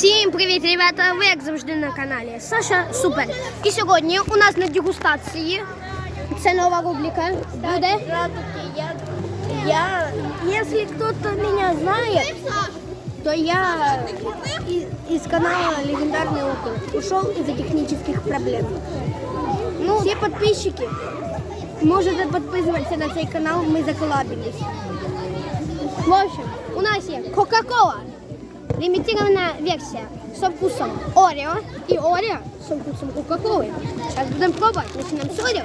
Всім привіт, ребята! Ви як завжди на каналі Саша Супер. І сьогодні у нас на дегустації це нова рубрика буде. Здравствуйте, я, я, если кто-то меня знает, то я и- из канала Легендарный Окон ушел из-за технических проблем. Ну, все подписчики можете подписываться на цей канал, мы заколабились. В общем, у нас є Кока-Кола. Лімітована версія со вкусом Орео і Орео со вкусом Кока-Коли. Зараз будемо пробувати. Почнемо з Орео.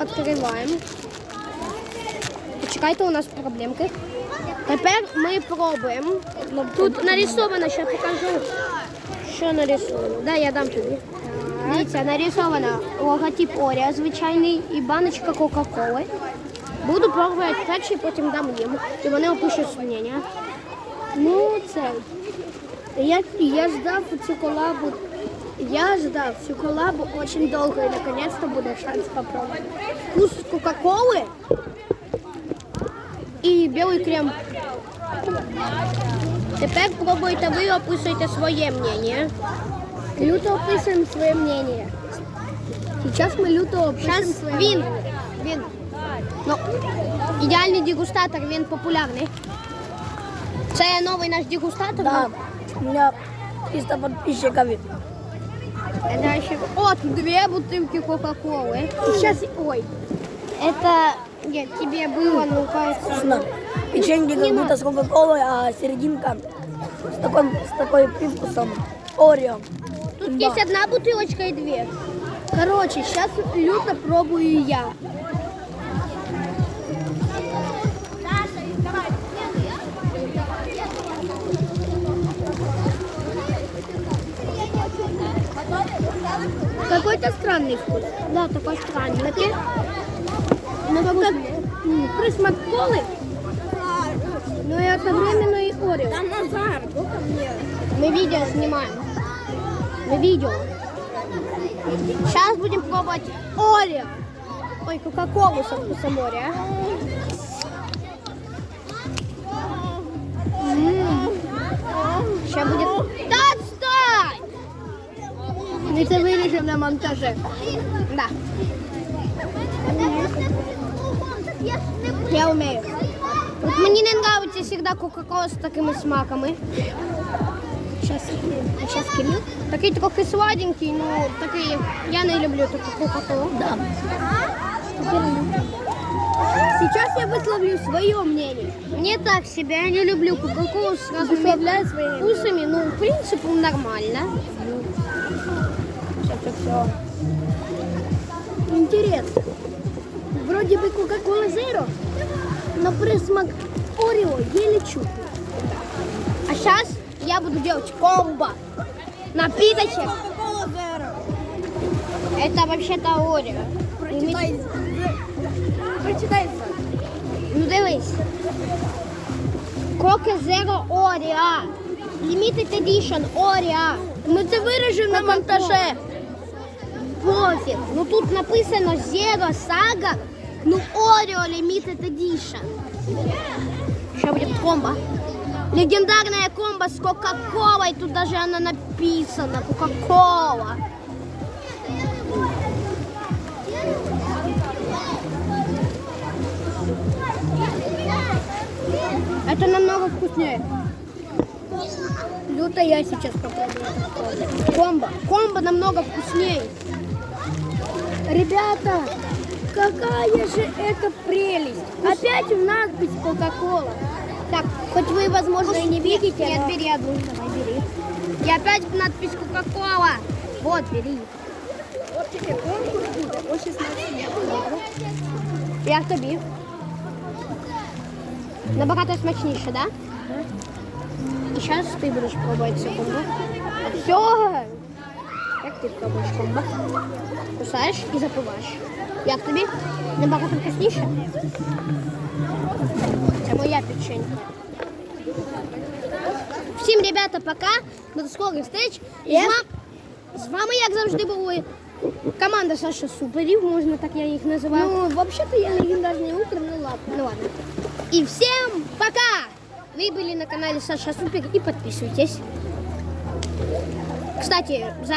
Відкриваємо. Почекайте, у нас проблемки. Тепер ми пробуємо. Тут нарисовано, ще покажу. Що нарисовано? Да, я дам тобі. Дивіться, нарисовано логотип Орео звичайний і баночка Кока-Коли. Буду пробувати перший, потім дам їм. І вони опишуть сумнення. Ну, це. Я, я ждав цю колабу. Я ждав цю колабу дуже довго і наконец-то буде шанс попробувати. Вкус Кока-Коли і білий крем. Тепер пробуйте ви описуйте своє мнення. Люто описываем свое мнение. Сейчас мы люто опишем Зараз свое він. мнение. Він. Ну, ідеальний дегустатор, він популярний. Це новий наш дегустатор. Да, у меня 300 подписчиков. Это еще... Тут две бутылки Кока-Колы. Сейчас, ой, Это нет, тебе было, ну кажется. вкусно. Печенье как будто с кока-колой, а серединка с такой, с такой привкусом Орео. Тут есть одна бутылочка и две. Короче, сейчас люто пробую я. Какой-то странный вкус. Да, такой странный. Такие, ну, как м, присмак колы, но и одновременно и Орео. Там Назар, Мы видео снимаем. Мы видео. Сейчас будем пробовать Орео. Ой, Кока-Колу со вкусом Орео. Сейчас будет... Да! Мы это вырежем на монтаже. Да. Я умею. От мені не подобається завжди Кока-Кола з такими смаками. Сейчас, сейчас Кирилл. Такий трохи сладенький, ну такий. Я не люблю таку Кока-Колу. Да. Сейчас я высловлю свое мнение. Мне так себе, я не люблю Кока-Колу с разными вкусами. Ну, в принципе, нормально. Сейчас все. Интересно. Вроде бы Кока-Кола Zero, но присмак Орео еле чуть. А сейчас я буду делать комбо. Напиточек. Это вообще-то Орео. Прочитай. Прочитай. Ну дивись. Кока Zero Орео. Limited Edition Орео. Ми це виріжемо на монтаже. Пофіг. Ну тут написано Zero Saga, ну Oreo Limited Edition. Сейчас будет комбо. Легендарная комбо с Кока-Колой. Тут даже она написана. Кока-Кола. Это намного вкуснее. Люто я сейчас попробую. Комбо. Комбо намного вкуснее. Ребята, какая же это прелесть! Опять в надпись Кока-Кола. Так, Хоть вы, возможно, и не видите, Нет, но- бери одну. Давай, бери. И опять надпись Кока-Кола. Вот, бери. Вот тебе конкурс буде о 16 Як тобі? Набагато смачніше, да? І зараз ти будеш пробувати це комбо. Все. Як ти пробуєш комбо? Кусаєш і запиваєш. Як тобі? Набагато вкусніше? Це моя печенька. Всім, ребята, пока. До скорих встреч. І з, Yes. вами, з вами, як завжди, були команда Саша Суперів, можна так я їх називаю. Ну, вообще-то я легендарный укр, ну ладно. Ну ладно. И всем пока! Вы были на канале Саша Супер и подписывайтесь. Кстати, за